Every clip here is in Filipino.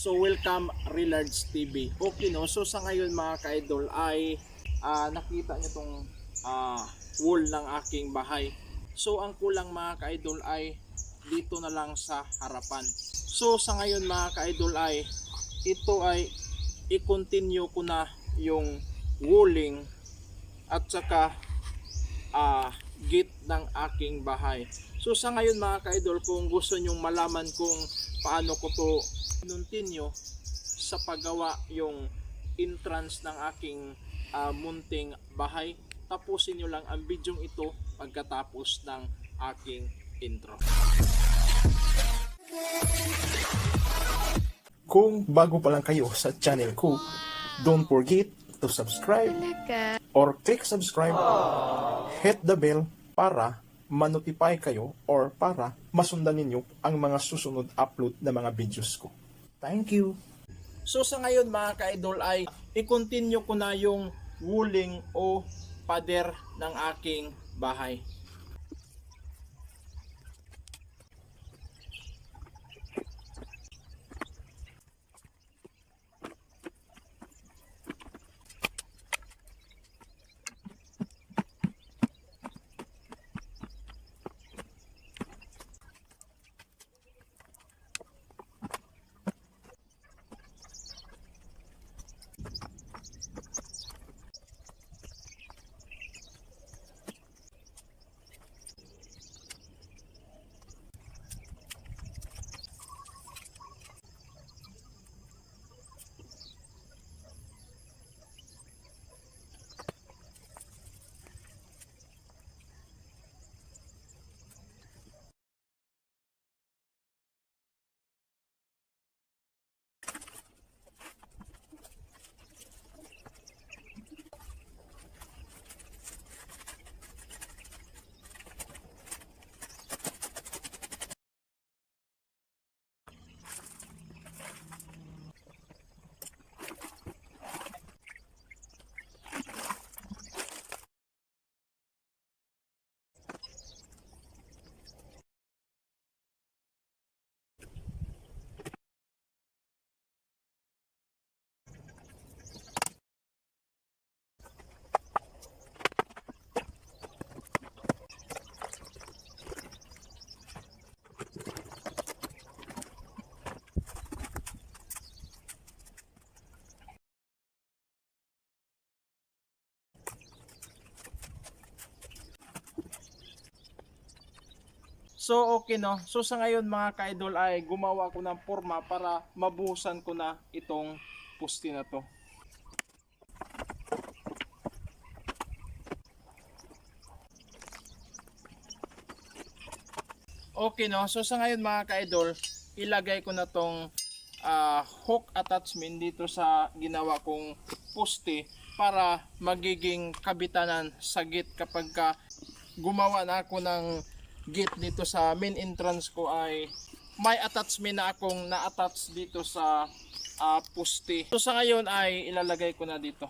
So welcome Relards TV. Okay no, so sa ngayon mga ka-idol ay ah, nakita nyo tong ah, wall ng aking bahay. So ang kulang mga ka-idol ay dito na lang sa harapan. So sa ngayon mga ka-idol ay ito ay i-continue ko na yung walling at saka ah, gate ng aking bahay. So sa ngayon mga ka-idol, kung gusto nyong malaman kung paano ko to continue sa paggawa yung entrance ng aking ah, munting bahay, tapusin nyo lang ang video ito pagkatapos ng aking intro. Kung bago pa lang kayo sa channel ko, don't forget to subscribe or click subscribe, hit the bell para manotify kayo or para masundan ninyo ang mga susunod upload na mga videos ko. Thank you! So sa ngayon mga ka-idol ay i-continue ko na yung walling o pader ng aking bahay. So okay no. So sa ngayon mga ka-idol ay gumawa ko ng forma para mabuhusan ko na itong pusti na to. Okay no. So sa ngayon mga ka-idol, ilagay ko na tong ah, hook attachment dito sa ginawa kong poste para magiging kabitanan sa gate kapag ka gumawa na ako ng gate dito sa main entrance ko ay may attachment na akong na-attach dito sa ah, poste. So sa ngayon ay ilalagay ko na dito.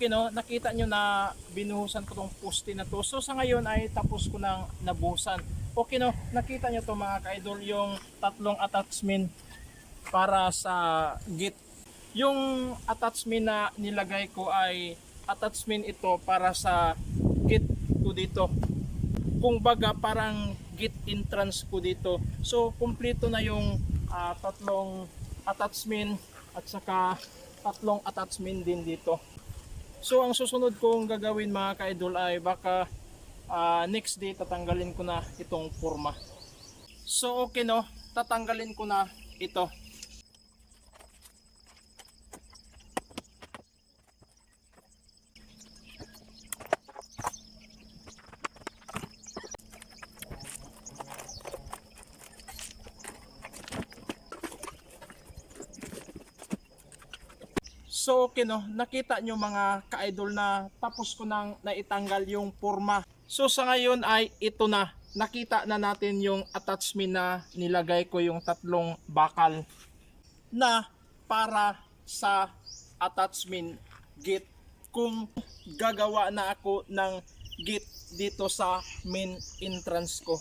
Okay, no? nakita nyo na binuhusan ko tong poste na to. So sa ngayon ay tapos ko nang nabuhusan. Okay no, nakita nyo to mga ka-idol yung tatlong attachment para sa gate. Yung attachment na nilagay ko ay attachment ito para sa gate ko dito. Kung baga parang gate entrance ko dito. So kumpleto na yung ah, tatlong attachment at saka tatlong attachment din dito. So ang susunod kong gagawin mga ka-idol ay baka ah, next day tatanggalin ko na itong forma. So okay no, tatanggalin ko na ito. So okay no, nakita nyo mga ka-idol na tapos ko nang naitanggal yung forma. So sa ngayon ay ito na. Nakita na natin yung attachment na nilagay ko yung tatlong bakal na para sa attachment gate kung gagawa na ako ng gate dito sa main entrance ko.